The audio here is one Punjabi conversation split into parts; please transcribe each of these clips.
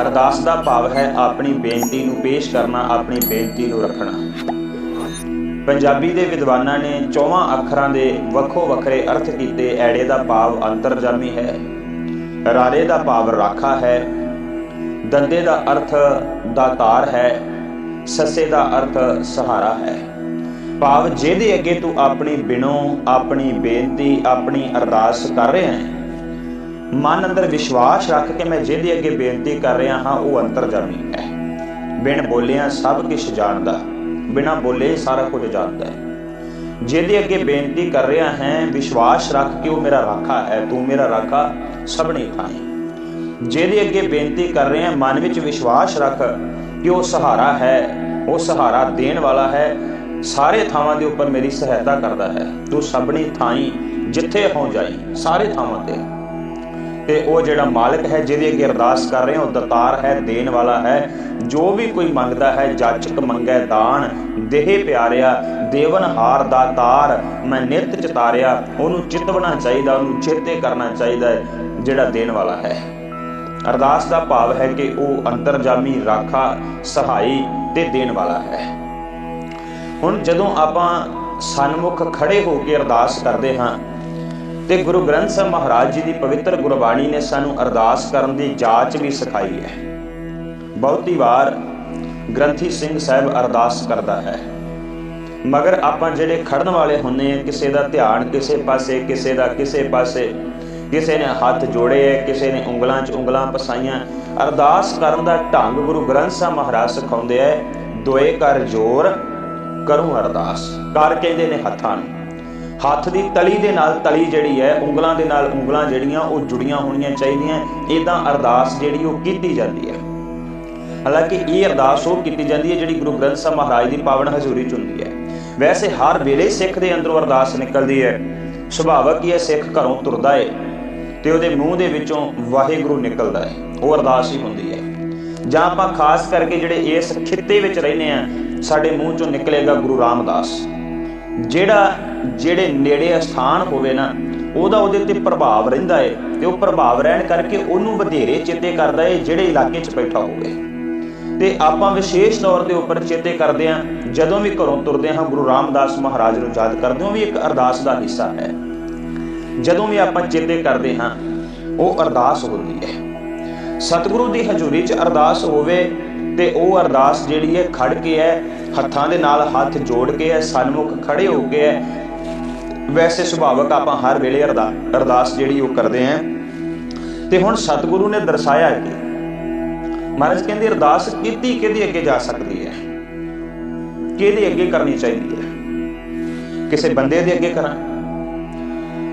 ਅਰਦਾਸ ਦਾ ਭਾਵ ਹੈ ਆਪਣੀ ਬੇਨਤੀ ਨੂੰ ਪੇਸ਼ ਕਰਨਾ, ਆਪਣੀ ਬੇਨਤੀ ਨੂੰ ਰੱਖਣਾ। ਪੰਜਾਬੀ ਦੇ ਵਿਦਵਾਨਾਂ ਨੇ ਚੌਵਾਂ ਅੱਖਰਾਂ ਦੇ ਵੱਖੋ ਵੱਖਰੇ ਅਰਥ ਕੀਤੇ। ਐੜੇ ਦਾ ਭਾਵ ਅੰਤਰਜਾਮੀ ਹੈ, ਰਾਰੇ ਦਾ ਭਾਵ ਰਾਖਾ ਹੈ, ਦੰਦੇ ਦਾ ਅਰਥ ਦਾਤਾਰ ਹੈ, ਸੱਸੇ ਦਾ ਅਰਥ ਸਹਾਰਾ ਹੈ। ਭਾਵ ਜਿਹਦੇ ਅੱਗੇ ਤੂੰ ਆਪਣੀ ਬਿਨੋ, ਆਪਣੀ ਬੇਨਤੀ, ਆਪਣੀ ਅਰਦਾਸ ਕਰ ਰਿਹਾ ਹੈ ਮਨ ਅੰਦਰ ਵਿਸ਼ਵਾਸ ਰੱਖ ਕੇ ਮੈਂ ਜਿਹਦੇ ਅੱਗੇ ਬੇਨਤੀ ਕਰ ਰਿਹਾ ਹਾਂ, ਉਹ ਅੰਤਰਜਾਮੀ ਹੈ। ਬਿਨ ਬੋਲਿਆ ਸਭ ਕੁਝ ਜਾਣਦਾ, ਬਿਨਾ ਬੋਲੇ ਸਾਰਾ ਕੁਝ ਜਾਣਦਾ ਹੈ। ਜਿਹਦੇ ਅੱਗੇ ਬੇਨਤੀ ਕਰ ਰਿਹਾ ਹੈ, ਵਿਸ਼ਵਾਸ ਰੱਖ ਕੇ ਉਹ ਮੇਰਾ ਰਾਖਾ ਹੈ, ਤੂੰ ਮੇਰਾ ਰਾਖਾ ਸਭਨੇ ਥਾਈ ਜਿਹਦੇ ਅੱਗੇ ਬੇਨਤੀ ਕਰ ਰਹੇ ਹਾਂ ਮਨ ਵਿੱਚ ਵਿਸ਼ਵਾਸ ਰੱਖ ਕਿ ਉਹ ਸਹਾਰਾ ਹੈ, ਉਹ ਸਹਾਰਾ ਦੇਣ ਵਾਲਾ ਹੈ, ਸਾਰੇ ਥਾਵਾਂ ਦੇ ਉੱਪਰ ਮੇਰੀ ਸਹਾਇਤਾ ਕਰਦਾ ਹੈ। ਤੂੰ ਸਭਨੀ ਥਾਈ, ਜਿੱਥੇ ਹੋ ਜਾਈ, ਸਾਰੇ ਥਾਵਾਂ ਤੇ। ਤੇ ਉਹ ਜਿਹੜਾ ਮਾਲਕ ਹੈ, ਜਿਹਦੇ ਅੱਗੇ ਅਰਦਾਸ ਕਰ ਰਹੇ ਹਾਂ ਦਤਾਰ ਹੈ, ਦੇਣ ਵਾਲਾ ਹੈ। ਜੋ ਵੀ ਕੋਈ ਮੰਗਦਾ ਹੈ, ਜਾਚਕ ਮੰਗੈ ਦਾਨ, ਦੇਹ ਪਿਆਰਿਆ, ਦੇਵਨ ਹਾਰ ਦਾ ਤਾਰ, ਮੈਂ ਨਿਤ ਚਿਤਾਰਿਆ, ਉਹਨੂੰ ਚਿਤਵਣਾ ਚਾਹੀਦਾ, ਉਹਨੂੰ ਚੇਤੇ ਕਰਨਾ ਚਾਹੀਦਾ ਹੈ, ਜਿਹੜਾ ਦੇਣ ਵਾਲਾ ਹੈ। ਅਰਦਾਸ ਦਾ ਭਾਵ ਹੈ ਕਿ ਉਹ ਅੰਤਰਜਾਮੀ ਰਾਖਾ, ਸਹਾਈ ਤੇ ਦੇਣ ਵਾਲਾ ਹੈ। ਹੁਣ ਜਦੋਂ ਆਪਾਂ ਸਨਮੁਖ ਖੜੇ ਹੋ ਕੇ ਅਰਦਾਸ ਕਰਦੇ ਹਾਂ ਤੇ ਗੁਰੂ ਗ੍ਰੰਥ ਸਾਹਿਬ ਮਹਾਰਾਜ ਜੀ ਦੀ ਪਵਿੱਤਰ ਗੁਰਬਾਣੀ ਨੇ ਸਾਨੂੰ ਅਰਦਾਸ ਕਰਨ ਦੀ ਜਾਚ ਵੀ ਸਿਖਾਈ ਹੈ। ਬਹੁਤੀ ਵਾਰ ਗ੍ਰੰਥੀ ਸਿੰਘ ਸਾਹਿਬ ਅਰਦਾਸ ਕਰਦਾ ਹੈ। ਮਗਰ ਆਪਾਂ ਜਿਹੜੇ ਖੜਨ ਵਾਲੇ ਹੁੰਨੇ ਆ, ਕਿਸੇ ਦਾ ਧਿਆਨ ਕਿਸੇ ਪਾਸੇ, ਕਿਸੇ ਦਾ ਕਿਸੇ ਪਾਸੇ, ਕਿਸੇ ਨੇ ਹੱਥ ਜੋੜੇ ਹੈ ਕਿਸੇ ਨੇ ਉਂਗਲਾਂ 'ਚ ਉਂਗਲਾਂ ਪਸਾਈਆਂ, ਅਰਦਾਸ ਕਰਨ ਦਾ ਢੰਗ ਗੁਰੂ ਗ੍ਰੰਥ ਸਾਹਿਬ ਮਹਾਰਾਜ ਸਿਖਾਉਂਦੇ ਐ ਦੋਏ ਕਰ ਜੋਰ, ਕਰੂੰ ਅਰਦਾਸ। ਕਰ ਕਹਿੰਦੇ ਨੇ ਹੱਥਾਂ ਨੂੰ। ਹੱਥ ਦੀ ਤਲੀ ਦੇ ਨਾਲ ਤਲੀ ਜਿਹੜੀ ਹੈ, ਉਂਗਲਾਂ ਦੇ ਨਾਲ ਉਂਗਲਾਂ ਜਿਹੜੀਆਂ, ਉਹ ਜੁੜੀਆਂ ਹੋਣੀਆਂ ਚਾਹੀਦੀਆਂ। ਇਦਾਂ ਅਰਦਾਸ ਜਿਹੜੀ, ਉਹ ਕੀਤੀ ਜਾਂਦੀ ਹੈ। ਹਾਲਾਂਕਿ ਇਹ ਅਰਦਾਸ ਉਹ ਕੀਤੀ ਜਾਂਦੀ ਹੈ, ਜਿਹੜੀ ਗੁਰੂ ਗ੍ਰੰਥ ਸਾਹਿਬ ਮਹਾਰਾਜ ਦੀ ਪਾਵਨ ਹਜ਼ੂਰੀ 'ਚ ਹੁੰਦੀ ਹੈ। ਵੈਸੇ ਹਰ ਵੇਲੇ ਸਿੱਖ ਦੇ ਅੰਦਰੋਂ ਅਰਦਾਸ ਨਿਕਲਦੀ ਹੈ। ਸੁਭਾਵਕ ਹੀ ਹੈ ਸਿੱਖ ਘਰੋਂ ਤੁਰਦਾ ਹੈ ਤੇ ਉਹਦੇ ਮੂੰਹ ਦੇ ਵਿੱਚੋਂ ਵਾਹਿਗੁਰੂ ਨਿਕਲਦਾ ਹੈ ਉਹ ਅਰਦਾਸ ਹੀ ਹੁੰਦੀ ਹੈ। ਜਾਂ ਆਪਾਂ ਖਾਸ ਕਰਕੇ ਜਿਹੜੇ ਇਸ ਖਿੱਤੇ ਵਿੱਚ ਰਹਿੰਦੇ ਆ ਸਾਡੇ ਮੂੰਹ ਚੋਂ ਨਿਕਲੇਗਾ ਗੁਰੂ ਰਾਮਦਾਸ। ਜਿਹੜਾ ਜਿਹੜੇ ਨੇੜੇ ਸਥਾਨ ਹੋਵੇ ਨਾ, ਉਹਦਾ ਉਹਦੇ ਤੇ ਪ੍ਰਭਾਵ ਰਹਿੰਦਾ ਏ ਤੇ ਉਹ ਪ੍ਰਭਾਵ ਰਹਿਣ ਕਰਕੇ ਉਹਨੂੰ ਵਧੇਰੇ ਚੇਤੇ ਕਰਦਾ ਏ ਜਿਹੜੇ ਇਲਾਕੇ 'ਚ ਬੈਠਾ ਹੋਵੇ। ਤੇ ਆਪਾਂ ਵਿਸ਼ੇਸ਼ ਤੌਰ ਦੇ ਉੱਪਰ ਚੇਤੇ ਕਰਦੇ ਹਾਂ ਜਦੋਂ ਵੀ ਘਰੋਂ ਤੁਰਦੇ ਹਾਂ ਗੁਰੂ ਰਾਮਦਾਸ ਮਹਾਰਾਜ ਨੂੰ ਯਾਦ ਕਰਦੇ ਹਾਂ ਵੀ ਇੱਕ ਅਰਦਾਸ ਦਾ ਹਿੱਸਾ ਹੈ। ਜਦੋਂ ਵੀ ਆਪਾਂ ਚੇਤੇ ਕਰਦੇ ਹਾਂ ਉਹ ਅਰਦਾਸ ਹੁੰਦੀ ਹੈ। ਸਤਿਗੁਰੂ ਦੀ ਹਜ਼ੂਰੀ 'ਚ ਅਰਦਾਸ ਹੋਵੇ ਤੇ ਉਹ ਅਰਦਾਸ ਜਿਹੜੀ ਹੈ ਖੜ ਕੇ ਹੈ, ਹੱਥਾਂ ਦੇ ਨਾਲ ਹੱਥ ਜੋੜ ਕੇ ਹੈ, ਸਨਮੁਖ ਖੜੇ ਹੋ ਕੇ ਹੈ। ਵੈਸੇ ਸੁਭਾਵਕ ਆਪਾਂ ਹਰ ਵੇਲੇ ਅਰਦਾਸ ਜਿਹੜੀ ਉਹ ਕਰਦੇ ਆਂ ਤੇ ਹੁਣ ਸਤਿਗੁਰੂ ਨੇ ਦਰਸਾਇਆ ਕਿ ਮਹਾਰਾਜ ਕਹਿੰਦੇ, ਅਰਦਾਸ ਕੀਤੀ ਕਿਹਦੇ ਅੱਗੇ ਜਾ ਸਕਦੀ ਹੈ? ਕਿਹਦੇ ਅੱਗੇ ਕਰਨੀ ਚਾਹੀਦੀ ਹੈ? ਕਿਸੇ ਬੰਦੇ ਦੇ ਅੱਗੇ ਕਰਾਂ?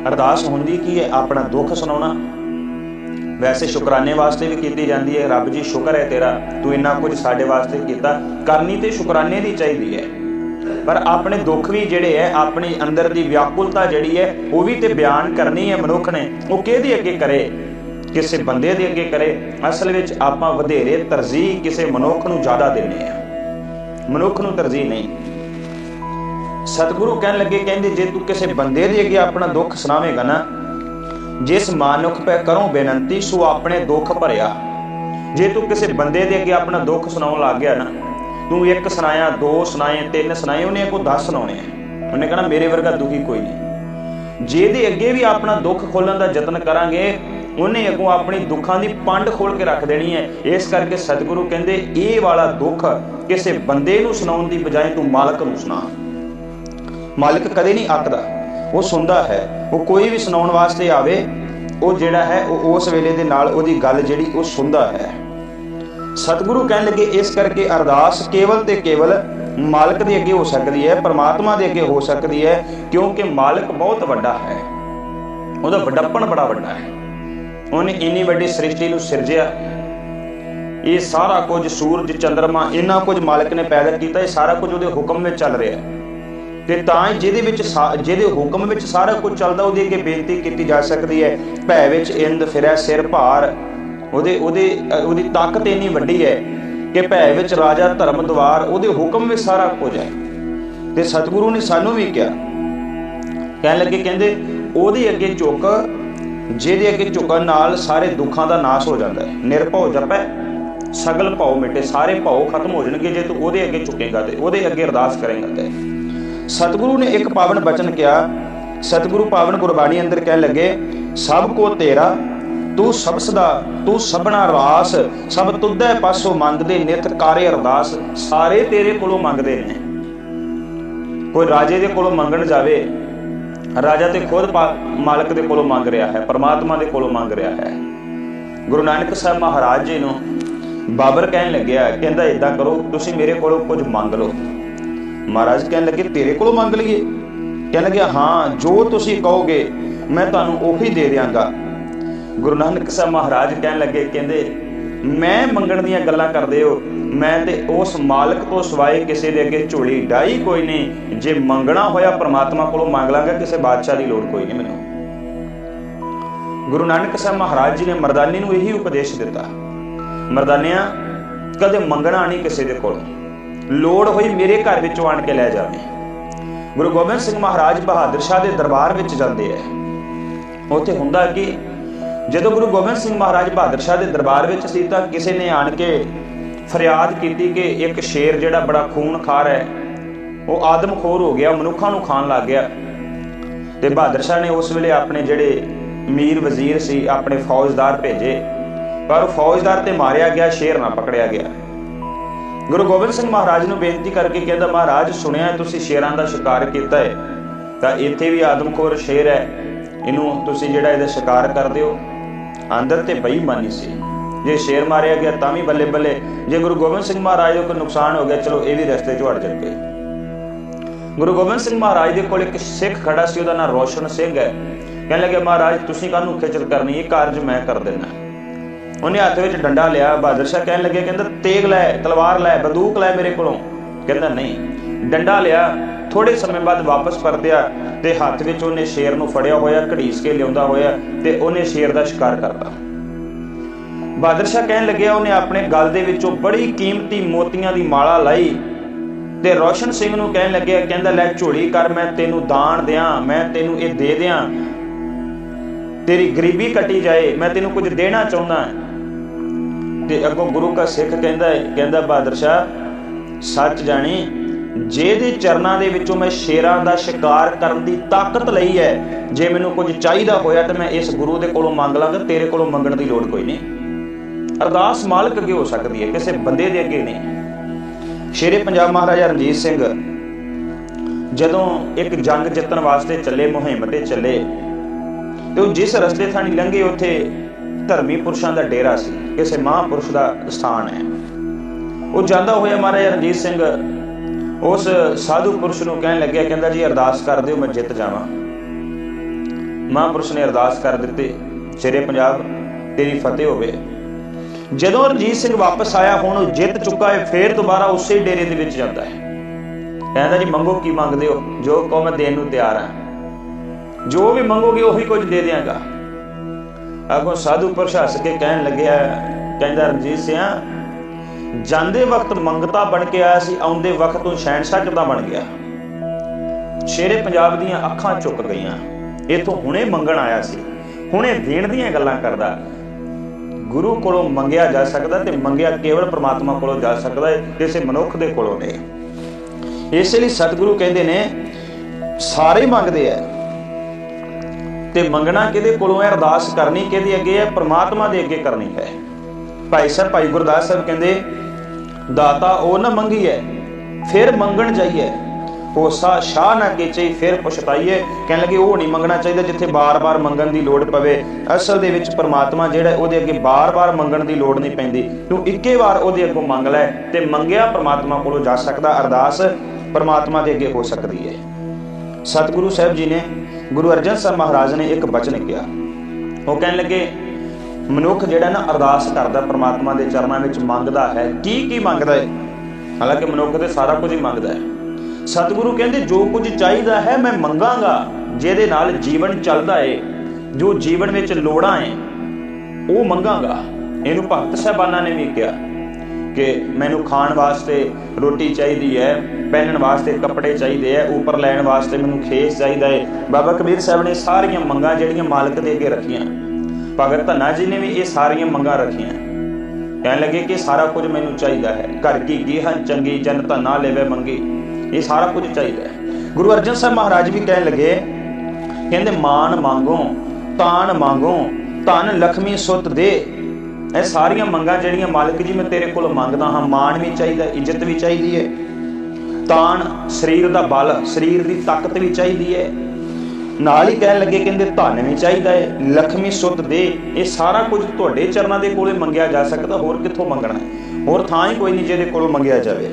ਅਰਦਾਸ ਹੁੰਦੀ ਕੀ ਹੈ? ਆਪਣਾ ਦੁੱਖ ਸੁਣਾਉਣਾ। ਵੈਸੇ ਸ਼ੁਕਰਾਨੇ ਵਾਸਤੇ ਵੀ ਕੀਤੀ ਜਾਂਦੀ ਹੈ। ਰੱਬ ਜੀ ਸ਼ੁਕਰ ਹੈ ਤੇਰਾ। ਤੂੰ ਇੰਨਾ ਕੁਝ ਸਾਡੇ ਵਾਸਤੇ ਕੀਤਾ। ਕਰਨੀ ਤੇ ਸ਼ੁਕਰਾਨੇ ਦੀ ਚਾਹੀਦੀ ਹੈ। ਪਰ ਆਪਣੇ ਦੁੱਖ ਵੀ ਜਿਹੜੇ ਹੈ ਆਪਣੀ ਅੰਦਰ ਦੀ ਵਿਆਕੁਲਤਾ ਜਿਹੜੀ ਹੈ ਉਹ ਵੀ ਤੇ ਬਿਆਨ ਕਰਨੀ ਹੈ ਮਨੁੱਖ ਨੇ। ਉਹ ਕਿਹਦੇ ਅੱਗੇ ਕਰੇ? ਕਿਸੇ ਬੰਦੇ ਦੇ ਅੱਗੇ ਕਰੇ। ਅਸਲ ਵਿੱਚ ਆਪਾਂ ਵਧੇਰੇ ਤਰਜੀਹ ਕਿਸੇ ਮਨੁੱਖ ਨੂੰ ਜ਼ਿਆਦਾ ਦਿੰਨੇ ਆ ਮਨੁੱਖ ਨੂੰ ਤਰਜੀਹ ਨਹੀਂ। ਸਤਿਗੁਰੂ ਕਹਿਣ ਲੱਗੇ ਕਹਿੰਦੇ ਜੇ ਤੂੰ ਕਿਸੇ ਬੰਦੇ ਦੇ ਅੱਗੇ ਆਪਣਾ ਦੁੱਖ ਸੁਣਾਵੇਂਗਾ ਨਾ ਜਿਸ ਮਾਨੁਖ ਪੈ ਕਰੋ ਬੇਨੰਤੀ, ਸੋ ਆਪਣੇ ਦੁੱਖ ਭਰਿਆ। ਜੇ ਤੂੰ ਕਿਸੇ ਬੰਦੇ ਦੇ ਅੱਗੇ ਆਪਣਾ ਦੁੱਖ ਸੁਣਾਉਣ ਲੱਗ ਗਿਆ ਨਾ, ਤੂੰ ਇੱਕ ਸੁਣਾਇਆ, ਦੋ ਸੁਣਾਏ, ਤਿੰਨ ਸੁਣਾਏ, ਉਹਨੇ ਕੋ 10 ਸੁਣਾਉਣੇ ਆ। ਉਹਨੇ ਕਹਣਾ, ਮੇਰੇ ਵਰਗਾ ਦੁਖੀ ਕੋਈ ਨਹੀਂ। ਜਿਹਦੇ ਅੱਗੇ ਵੀ ਆਪਣਾ ਦੁੱਖ ਖੋਲਣ ਦਾ ਯਤਨ ਕਰਾਂਗੇ, ਉਹਨੇ ਅੱਗੋਂ ਆਪਣੀ ਦੁੱਖਾਂ ਦੀ ਪੰਡ ਖੋਲ ਕੇ ਰੱਖ ਦੇਣੀ ਹੈ। ਇਸ ਕਰਕੇ ਸਤਿਗੁਰੂ ਕਹਿੰਦੇ, ਇਹ ਵਾਲਾ ਦੁੱਖ ਕਿਸੇ ਬੰਦੇ ਨੂੰ ਸੁਣਾਉਣ ਦੀ ਬਜਾਏ ਤੂੰ ਮਾਲਕ ਨੂੰ ਸੁਣਾ। ਮਾਲਕ ਕਦੇ ਨਹੀਂ ਅੱਕਦਾ। ਉਹ ਸੁਣਦਾ ਹੈ। ਉਹ ਕੋਈ ਵੀ ਸੁਣਾਉਣ ਵਾਸਤੇ ਆਵੇ, ਉਹ ਜਿਹੜਾ ਹੈ, ਉਹ ਉਸ ਵੇਲੇ ਦੇ ਨਾਲ ਉਹਦੀ ਗੱਲ ਜਿਹੜੀ ਉਹ ਸੁਣਦਾ ਹੈ। ਸਤਿਗੁਰੂ ਕਹਿਣ ਲੱਗੇ, ਇਸ ਕਰਕੇ ਅਰਦਾਸ ਕੇਵਲ ਤੇ ਕੇਵਲ ਮਾਲਕ ਦੇ ਅੱਗੇ ਹੋ ਸਕਦੀ ਹੈ, ਪਰਮਾਤਮਾ ਦੇ ਅੱਗੇ ਹੋ ਸਕਦੀ ਹੈ, ਕਿਉਂਕਿ ਮਾਲਕ ਬਹੁਤ ਵੱਡਾ ਹੈ। ਉਹਦਾ ਵੱਡਪਣ ਬੜਾ ਵੱਡਾ ਹੈ। ਉਹਨੇ ਇੰਨੀ ਵੱਡੀ ਸ੍ਰਿਸ਼ਟੀ ਨੂੰ ਸਿਰਜਿਆ। ਇਹ ਸਾਰਾ ਕੁਝ ਸੂਰਜ ਚੰ드ਰਮਾ ਇੰਨਾ ਕੁਝ ਮਾਲਕ ਨੇ ਪੈਦਾ ਕੀਤਾ, ਇਹ ਸਾਰਾ ਕੁਝ ਉਹਦੇ ਹੁਕਮ ਵਿੱਚ ਚੱਲ ਰਿਹਾ ਹੈ। ਤੇ ਤਾਂ ਜਿਹਦੇ ਵਿੱਚ ਜਿਹਦੇ ਹੁਕਮ ਵਿੱਚ ਸਾਰਾ ਕੁਝ ਚੱਲਦਾ, ਉਹਦੇ ਅੱਗੇ ਬੇਨਤੀ ਕੀਤੀ ਜਾ ਸਕਦੀ ਹੈ। ਭੈ ਵਿੱਚ ਇੰਦ ਫਿਰੈ ਸਿਰ ਭਾਰ। ਉਹਦੇ ਉਹਦੇ ਉਹਦੀ ਤਾਕਤ ਇੰਨੀ ਵੱਡੀ ਹੈ ਕਿ ਭੈ ਵਿੱਚ ਰਾਜਾ ਧਰਮ ਦਵਾਰ, ਉਹਦੇ ਹੁਕਮ ਵਿੱਚ ਸਾਰਾ ਕੁਝ ਹੈ। ਤੇ ਸਤਿਗੁਰੂ ਨੇ ਸਾਨੂੰ ਵੀ ਕਿਹਾ। ਕਹਿਣ ਲੱਗੇ, ਕਹਿੰਦੇ, ਉਹਦੇ ਅੱਗੇ ਝੁਕ, ਜਿਹਦੇ ਅੱਗੇ ਝੁਕਣ ਨਾਲ ਸਾਰੇ ਦੁੱਖਾਂ ਦਾ ਨਾਸ਼ ਹੋ ਜਾਂਦਾ ਹੈ। ਨਿਰਭਉ ਜਪੈ, ਸਗਲ ਭਉ ਮਿਟੇ, ਸਾਰੇ ਭਉ ਖਤਮ ਹੋ ਜਾਣਗੇ ਜੇ ਤੂੰ ਉਹਦੇ ਅੱਗੇ ਝੁਕੇਗਾ ਤੇ ਉਹਦੇ ਅੱਗੇ ਅਰਦਾਸ ਕਰੇਗਾ ਤੇ। ਸਤਿਗੁਰੂ ਨੇ ਇੱਕ ਪਾਵਨ ਬਚਨ ਕਿਹਾ, ਸਤਿਗੁਰੂ ਪਾਵਨ ਗੁਰਬਾਣੀ ਅੰਦਰ ਕਹਿਣ ਲੱਗੇ, ਸਭ ਕੋ ਤੇਰਾ, ਤੂੰ ਸਭ ਸਦਾ, ਤੂੰ ਸਭਨਾ ਰਾਸ ਸਭ ਤੁਧੈ ਪਾਸੋਂ ਮੰਗਦੇ ਨਿਤ ਕਾਰੇ ਅਰਦਾਸ, ਸਾਰੇ ਤੇਰੇ ਕੋਲੋਂ ਮੰਗਦੇ ਨੇ। ਕੋਈ ਰਾਜੇ ਦੇ ਕੋਲੋਂ ਮੰਗਣ ਜਾਵੇ, ਰਾਜਾ ਤੇ ਖੁਦ ਮਾਲਕ ਦੇ ਕੋਲੋਂ ਮੰਗ ਰਿਹਾ ਹੈ, ਪਰਮਾਤਮਾ ਦੇ ਕੋਲੋਂ ਮੰਗ ਰਿਹਾ ਹੈ। ਗੁਰੂ ਨਾਨਕ ਸਾਹਿਬ ਮਹਾਰਾਜ ਜੀ ਨੂੰ ਬਾਬਰ ਕਹਿਣ ਲੱਗਿਆ, ਕਹਿੰਦਾ ਇਦਾਂ ਕਰੋ, ਤੁਸੀਂ ਮੇਰੇ ਕੋਲੋਂ ਕੁਝ ਮੰਗ ਲਓ। ਮਹਾਰਾਜ ਕਹਿਣ ਲੱਗੇ, ਤੇਰੇ ਕੋਲੋਂ ਮੰਗ ਲਈਏ। ਕਹਿਣ ਲੱਗੇ, ਹਾਂ, ਜੋ ਤੁਸੀਂ ਕਹੋਗੇ, ਮੈਂ ਤੁਹਾਨੂੰ ਉਹੀ ਦੇ ਦਿਆਂਗਾ। ਗੁਰੂ ਨਾਨਕ ਸਾਹਿਬ ਮਹਾਰਾਜ ਕਹਿਣ ਲੱਗੇ, ਕਹਿੰਦੇ, ਮੈਂ ਮੰਗਣ ਦੀਆਂ ਗੱਲਾਂ ਕਰਦੇ ਹੋ, ਮੈਂ ਤੇ ਉਸ ਮਾਲਕ ਤੋਂ ਸਿਵਾਏ ਕਿਸੇ ਦੇ ਅੱਗੇ ਝੋਲੀ ਡਾਈ ਕੋਈ ਨਹੀਂ। ਜੇ ਮੰਗਣਾ ਹੋਇਆ, ਪ੍ਰਮਾਤਮਾ ਕੋਲੋਂ ਮੰਗ ਲਾਂਗਾ, ਕਿਸੇ ਬਾਦਸ਼ਾਹ ਦੀ ਲੋੜ ਕੋਈ ਨਹੀਂ ਮੈਨੂੰ। ਗੁਰੂ ਨਾਨਕ ਸਾਹਿਬ ਮਹਾਰਾਜ ਜੀ ਨੇ ਮਰਦਾਨੇ ਨੂੰ ਇਹੀ ਉਪਦੇਸ਼ ਦਿੱਤਾ। ਮਰਦਾਨਿਆਂ, ਕਦੇ ਮੰਗਣਾ ਨਹੀਂ ਕਿਸੇ ਦੇ ਕੋਲੋਂ। ਲੋੜ ਹੋਈ ਮੇਰੇ ਘਰ ਵਿੱਚੋਂ ਆਣ ਕੇ ਲੈ ਜਾਵੇ ਗੁਰੂ ਗੋਬਿੰਦ ਸਿੰਘ ਮਹਾਰਾਜ ਬਹਾਦਰ ਸ਼ਾਹ ਦੇ ਦਰਬਾਰ ਵਿੱਚ ਜਾਂਦੇ ਐ ਉੱਥੇ ਹੁੰਦਾ ਕਿ ਜਦੋਂ ਗੁਰੂ ਗੋਬਿੰਦ ਸਿੰਘ ਮਹਾਰਾਜ ਬਹਾਦਰ ਸ਼ਾਹ ਦੇ ਦਰਬਾਰ ਵਿੱਚ ਸੀ ਤਾਂ ਕਿਸੇ ਨੇ ਆਣ ਕੇ ਫਰਿਆਦ ਕੀਤੀ ਕਿ ਇੱਕ ਸ਼ੇਰ ਜਿਹੜਾ ਬੜਾ ਖੂਨ ਖਾਰ ਹੈ, ਉਹ ਆਦਮਖੋਰ ਹੋ ਗਿਆ ਮਨੁੱਖਾਂ ਨੂੰ ਖਾਣ ਲੱਗ ਗਿਆ। ਤੇ ਬਹਾਦਰ ਸ਼ਾਹ ਨੇ ਉਸ ਵੇਲੇ ਆਪਣੇ ਜਿਹੜੇ ਮੀਰ ਵਜ਼ੀਰ ਸੀ, ਆਪਣੇ ਫੌਜਦਾਰ ਭੇਜੇ। ਪਰ ਉਹ ਫੌਜਦਾਰ ਤੇ ਮਾਰਿਆ ਗਿਆ, ਸ਼ੇਰ ਨਾ ਪਕੜਿਆ ਗਿਆ। ਗੁਰੂ ਗੋਬਿੰਦ ਸਿੰਘ ਮਹਾਰਾਜ ਨੂੰ ਬੇਨਤੀ ਕਰਕੇ ਕਹਿੰਦਾ ਮਹਾਰਾਜ, ਸੁਣਿਆ ਤੁਸੀਂ ਸ਼ੇਰਾਂ ਦਾ ਸ਼ਿਕਾਰ ਕੀਤਾ ਹੈ। ਤਾਂ ਇੱਥੇ ਵੀ ਆਦਮਖੋਰ ਸ਼ੇਰ ਹੈ। ਇਹਨੂੰ ਤੁਸੀਂ ਜਿਹੜਾ ਇਹਦਾ ਸ਼ਿਕਾਰ ਕਰਦੇ ਹੋ, ਅੰਦਰ ਤੇ ਬੇਈਮਾਨੀ ਸੀ। ਜੇ ਸ਼ੇਰ ਮਾਰਿਆ ਗਿਆ ਤਾਂ ਵੀ ਬੱਲੇ ਬੱਲੇ। ਜੇ ਗੁਰੂ ਗੋਬਿੰਦ ਸਿੰਘ ਮਹਾਰਾਜ ਨੂੰ ਕੋਈ ਨੁਕਸਾਨ ਹੋ ਗਿਆ, ਚਲੋ ਇਹ ਵੀ ਰਸਤੇ 'ਚ ਵੜ ਜਾਣਗੇ ਗੁਰੂ ਗੋਬਿੰਦ ਸਿੰਘ ਮਹਾਰਾਜ ਦੇ ਕੋਲ ਇੱਕ ਸਿੱਖ ਖੜਾ ਸੀ, ਉਹਦਾ ਨਾਮ ਰੋਸ਼ਨ ਸਿੰਘ ਹੈ। ਕਹਿਣ ਲੱਗੇ ਮਹਾਰਾਜ, ਤੁਸੀਂ ਕਾਹਨੂੰ ਖੇਚਲ ਕਰਨੀ? ਇਹ ਕਾਰਜ ਮੈਂ ਕਰ ਦੇਣਾ। ਉਹਨੇ ਹੱਥ ਵਿੱਚ ਡੰਡਾ ਲਿਆ, ਬਹਾਦਰ ਸ਼ਾਹ ਕਹਿਣ ਲੱਗੇ, ਕਹਿੰਦਾ, ਤੇਗ ਲੈ, ਤਲਵਾਰ ਲੈ, ਬੰਦੂਕ ਲੈ ਮੇਰੇ ਕੋਲੋਂ। ਕਹਿੰਦਾ, ਨਹੀਂ। ਡੰਡਾ ਲਿਆ ਥੋੜੇ ਸਮੇਂ ਬਾਅਦ ਵਾਪਸ ਪਰਤਿਆ ਤੇ ਹੱਥ ਵਿੱਚ ਉਹਨੇ ਸ਼ੇਰ ਨੂੰ ਫੜਿਆ ਹੋਇਆ, ਘੜੀਸ ਕੇ ਲਿਆਉਂਦਾ ਹੋਇਆ ਤੇ ਉਹਨੇ ਸ਼ੇਰ ਦਾ ਸ਼ਿਕਾਰ ਕਰਤਾ। ਬਹਾਦਰ ਸ਼ਾਹ ਕਹਿਣ ਲੱਗਿਆ, ਉਹਨੇ ਆਪਣੇ ਗਲ ਦੇ ਵਿੱਚੋਂ ਬੜੀ ਕੀਮਤੀ ਮੋਤੀਆਂ ਦੀ ਮਾਲਾ ਲਾਈ ਤੇ ਰੋਸ਼ਨ ਸਿੰਘ ਨੂੰ ਕਹਿਣ ਲੱਗਿਆ, ਕਹਿੰਦਾ, ਲੈ ਝੋਲੀ ਕਰ, ਮੈਂ ਤੈਨੂੰ ਦਾਨ ਦਿਆਂ, ਮੈਂ ਤੈਨੂੰ ਇਹ ਦੇ ਦਿਆਂ। ਤੇਰੀ ਗਰੀਬੀ ਕੱਟੀ ਜਾਏ, ਮੈਂ ਤੈਨੂੰ ਕੁਝ ਦੇਣਾ ਚਾਹੁੰਦਾ। ਤੇ ਅੱਗੋਂ ਗੁਰੂ ਕਾ ਸਿੱਖ ਕਹਿੰਦਾ ਹੈ, ਕਹਿੰਦਾ ਬਹਾਦਰ ਸ਼ਾਹ, ਸੱਚ ਜਾਣੀ ਜਿਹਦੇ ਚਰਨਾਂ ਦੇ ਵਿੱਚੋਂ ਮੈਂ ਸ਼ੇਰਾਂ ਦਾ ਸ਼ਿਕਾਰ ਕਰਨ ਦੀ ਤਾਕਤ ਲਈ ਹੈ, ਜੇ ਮੈਨੂੰ ਕੁਝ ਚਾਹੀਦਾ ਹੋਇਆ ਤਾਂ ਮੈਂ ਇਸ ਗੁਰੂ ਦੇ ਕੋਲੋਂ ਮੰਗ ਲਾਂਗਾ, ਤੇਰੇ ਕੋਲੋਂ ਮੰਗਣ ਦੀ ਲੋੜ ਕੋਈ ਨਹੀਂ। ਅਰਦਾਸ ਮਾਲਕ ਅੱਗੇ ਹੋ ਸਕਦੀ ਹੈ, ਕਿਸੇ ਬੰਦੇ ਦੇ ਅੱਗੇ ਨਹੀਂ। ਸ਼ੇਰੇ ਪੰਜਾਬ ਮਹਾਰਾਜਾ ਰਣਜੀਤ ਸਿੰਘ, ਜਦੋਂ ਇੱਕ ਜੰਗ ਜਿੱਤਣ ਵਾਸਤੇ ਚੱਲੇ ਮੁਹਿੰਮ ਤੇ ਚੱਲੇ, ਤੇ ਉਹ ਜਿਸ ਰਸਤੇ ਥਾਣੀ ਲੰਘੇ, ਉੱਥੇ ਧਰਮੀ ਪੁਰਸ਼ਾਂ ਦਾ ਡੇਰਾ ਸੀ। ਕਿਸੇ ਮਹਾਂਪੁਰਸ਼ ਦਾ ਸਥਾਨ ਹੈ। ਉਹ ਜਾਂਦਾ ਹੋਇਆ ਮਹਾਰਾਜ ਰਣਜੀਤ ਸਿੰਘ ਉਸ ਸਾਧੂ ਪੁਰਸ਼ ਨੂੰ ਕਹਿਣ ਲੱਗਿਆ, ਕਹਿੰਦਾ, ਜੀ, ਅਰਦਾਸ ਕਰ ਦਿਓ, ਮੈਂ ਜਿੱਤ ਜਾਵਾਂ। ਮਹਾਂਪੁਰਸ਼ ਨੇ ਅਰਦਾਸ ਕਰ ਦਿੱਤੇ ਸ਼ੇਰੇ ਪੰਜਾਬ, ਤੇਰੀ ਫਤਿਹ ਹੋਵੇ। ਜਦੋਂ ਰਣਜੀਤ ਸਿੰਘ ਵਾਪਸ ਆਇਆ, ਹੁਣ ਉਹ ਜਿੱਤ ਚੁੱਕਾ ਹੈ, ਫੇਰ ਦੁਬਾਰਾ ਉਸੇ ਡੇਰੇ ਦੇ ਵਿੱਚ ਜਾਂਦਾ ਹੈ। ਕਹਿੰਦਾ, ਜੀ, ਮੰਗੋ ਕੀ ਮੰਗਦੇ ਹੋ? ਜੋ ਕਹੋ, ਮੈਂ ਦੇਣ ਨੂੰ ਤਿਆਰ ਹਾਂ। ਜੋ ਵੀ ਮੰਗੋਗੇ, ਉਹੀ ਕੁਝ ਦੇ ਦਿਆਂਗਾ। ਅਗੋਂ ਸਾਧੂ ਪੁਰਸ਼ ਕੇ ਕਹਿਣ ਲੱਗਿਆ ਕਹਿੰਦਾ ਰਣਜੀਤ ਸਿਆ, ਜਾਂਦੇ ਵਕਤ ਮੰਗਤਾ ਬਣ ਕੇ ਆਇਆ ਸੀ, ਆਉਂਦੇ ਵਕਤ ਤੋਂ ਸ਼ਹਿਨशाह ਕਿੱਦਾਂ ਬਣ ਗਿਆ? ਸ਼ੇਰੇ ਪੰਜਾਬ ਦੀਆਂ ਅੱਖਾਂ ਝੁਕ ਗਈਆਂ। ਇਥੋਂ ਹੁਣੇ ਮੰਗਣ ਆਇਆ ਸੀ। ਹੁਣੇ ਦੇਣ ਦੀਆਂ ਗੱਲਾਂ ਕਰਦਾ। ਗੁਰੂ ਕੋਲੋਂ ਮੰਗਿਆ ਜਾ ਸਕਦਾ ਤੇ ਮੰਗਿਆ ਕੇਵਲ ਪ੍ਰਮਾਤਮਾ ਕੋਲੋਂ ਜਾ ਸਕਦਾ ਹੈ ਕਿਸੇ ਮਨੁੱਖ ਦੇ ਕੋਲੋਂ ਨਹੀਂ। ਇਸੇ ਲਈ ਸਤਿਗੁਰੂ ਕਹਿੰਦੇ ਨੇ, ਸਾਰੇ ਮੰਗਦੇ ਆ। ਤੇ ਮੰਗਣਾ ਕਿਹਦੇ ਕੋਲੋਂ ਹੈ, ਅਰਦਾਸ ਕਰਨੀ ਕਿਹਦੇ ਅੱਗੇ ਹੈ, ਪ੍ਰਮਾਤਮਾ ਦੇ ਅੱਗੇ ਕਰਨੀ ਹੈ। ਭਾਈ ਸਾਹਿਬ, ਭਾਈ ਗੁਰਦਾਸ ਸਾਹਿਬ ਕਹਿੰਦੇ, ਦਾਤਾ ਉਹ ਨਾ ਮੰਗੀ ਹੈ ਫਿਰ ਮੰਗਣ ਜਾਈਏ ਹੋਸਾ ਸ਼ਾਹ ਨਾ ਕੀਚੇ ਫਿਰ ਪੁਛਤਾਈਏ ਕਹਿਣ ਲੱਗੇ, ਉਹ ਨਹੀਂ ਮੰਗਣਾ ਚਾਹੀਦਾ ਜਿੱਥੇ ਬਾਰ-ਬਾਰ ਮੰਗਣ ਦੀ ਲੋੜ ਪਵੇ। ਅਸਲ ਦੇ ਵਿੱਚ ਪਰਮਾਤਮਾ ਜਿਹੜਾ ਉਹਦੇ ਅੱਗੇ ਬਾਰ-ਬਾਰ ਮੰਗਣ ਦੀ ਲੋੜ ਨਹੀਂ ਪੈਂਦੀ। ਤੂੰ ਇੱਕੇ ਵਾਰ ਉਹਦੇ ਅੱਗੋਂ ਮੰਗ ਲੈ ਤੇ ਮੰਗਿਆ ਪ੍ਰਮਾਤਮਾ ਕੋਲੋਂ ਜਾ ਸਕਦਾ। ਅਰਦਾਸ ਪਰਮਾਤਮਾ ਦੇ ਅੱਗੇ ਹੋ ਸਕਦੀ ਹੈ। ਸਤਿਗੁਰੂ ਸਾਹਿਬ ਜੀ ਨੇ ਗੁਰੂ ਅਰਜਨ ਸਾਹਿਬ ਮਹਾਰਾਜ ਨੇ ਇੱਕ ਬਚਨ ਕਿਹਾ। ਉਹ ਕਹਿਣ ਲੱਗੇ, ਮਨੁੱਖ ਜਿਹੜਾ ਨਾ ਅਰਦਾਸ ਕਰਦਾ, ਪ੍ਰਮਾਤਮਾ ਦੇ ਚਰਨਾਂ ਵਿੱਚ ਮੰਗਦਾ ਹੈ, ਕੀ ਕੀ ਮੰਗਦਾ ਹੈ? ਹਾਲਾਂਕਿ ਮਨੁੱਖ ਤੇ ਸਾਰਾ ਕੁਝ ਹੀ ਮੰਗਦਾ ਹੈ। ਸਤਿਗੁਰੂ ਕਹਿੰਦੇ, ਜੋ ਕੁਝ ਚਾਹੀਦਾ ਹੈ ਮੈਂ ਮੰਗਾਂਗਾ, ਜਿਹਦੇ ਨਾਲ ਜੀਵਨ ਚੱਲਦਾ ਏ, ਜੋ ਜੀਵਨ ਵਿੱਚ ਲੋੜਾਂ ਏ, ਉਹ ਮੰਗਾਂਗਾ। ਇਹਨੂੰ ਭਗਤ ਸਾਹਿਬਾਨਾਂ ਨੇ ਵੀ ਕਿਹਾ। ਕਿ ਮੈਨੂੰ ਖਾਣ ਵਾਸਤੇ ਰੋਟੀ ਚਾਹੀਦੀ ਹੈ, ਪਹਿਨਣ ਵਾਸਤੇ ਕੱਪੜੇ ਚਾਹੀਦੇ ਹੈ, ਉੱਪਰ ਲੈਣ ਵਾਸਤੇ ਮੈਨੂੰ ਖੇਸ ਚਾਹੀਦਾ ਹੈ। ਬਾਬਾ ਕਬੀਰ ਸਾਹਿਬ ਨੇ ਸਾਰੀਆਂ ਮੰਗਾਂ ਜਿਹੜੀਆਂ ਮਾਲਕ ਦੇ ਅੱਗੇ ਰੱਖੀਆਂ। ਭਗਤ ਧੰਨਾ ਜੀ ਨੇ ਵੀ ਇਹ ਸਾਰੀਆਂ ਮੰਗਾਂ ਰੱਖੀਆਂ। ਕਹਿਣ ਲੱਗੇ ਕਿ ਸਾਰਾ ਕੁਝ ਮੈਨੂੰ ਚਾਹੀਦਾ ਹੈ। ਘਰ ਕੀ ਗੀਹਨ ਚੰਗੀ ਜਨਤਾ ਧੰਨਾ ਲੈਵੇ ਮੰਗੀ। ਇਹ ਸਾਰਾ ਕੁਝ ਚਾਹੀਦਾ ਹੈ। ਗੁਰੂ ਅਰਜਨ ਸਾਹਿਬ ਮਹਾਰਾਜ ਵੀ ਕਹਿਣ ਲੱਗੇ, ਕਹਿੰਦੇ, ਮਾਨ ਮੰਗੋ, ਤਾਨ ਮੰਗੋ, ਧਨ ਲਖਮੀ ਸੁੱਤ ਦੇ। ਇਹ ਸਾਰੀਆਂ ਮੰਗਾਂ ਜਿਹੜੀਆਂ ਮਾਲਕ ਜੀ ਮੈਂ ਤੇਰੇ ਕੋਲ ਮੰਗਦਾ ਹਾਂ, ਮਾਣ ਵੀ ਚਾਹੀਦਾ, ਇੱਜ਼ਤ ਵੀ ਚਾਹੀਦੀ ਹੈ ਤਾਨ ਸਰੀਰ ਦਾ ਬਲ, ਸਰੀਰ ਦੀ ਤਾਕਤ ਵੀ ਚਾਹੀਦੀ ਹੈ ਨਾਲ ਹੀ ਕਹਿਣ ਲੱਗੇ, ਕਹਿੰਦੇ ਧਨ ਵੀ ਚਾਹੀਦਾ ਹੈ ਲਖਮੀ ਸੁੱਤ ਦੇ, ਇਹ ਸਾਰਾ ਕੁਝ ਤੁਹਾਡੇ ਚਰਨਾਂ ਦੇ ਕੋਲੇ ਮੰਗਿਆ ਜਾ ਸਕਦਾ, ਹੋਰ ਕਿੱਥੋਂ ਮੰਗਣਾ ਹੈ ਹੋਰ ਥਾਂ ਹੀ ਕੋਈ ਨਹੀਂ ਜਿਹਦੇ ਕੋਲੋਂ ਮੰਗਿਆ ਜਾਵੇ।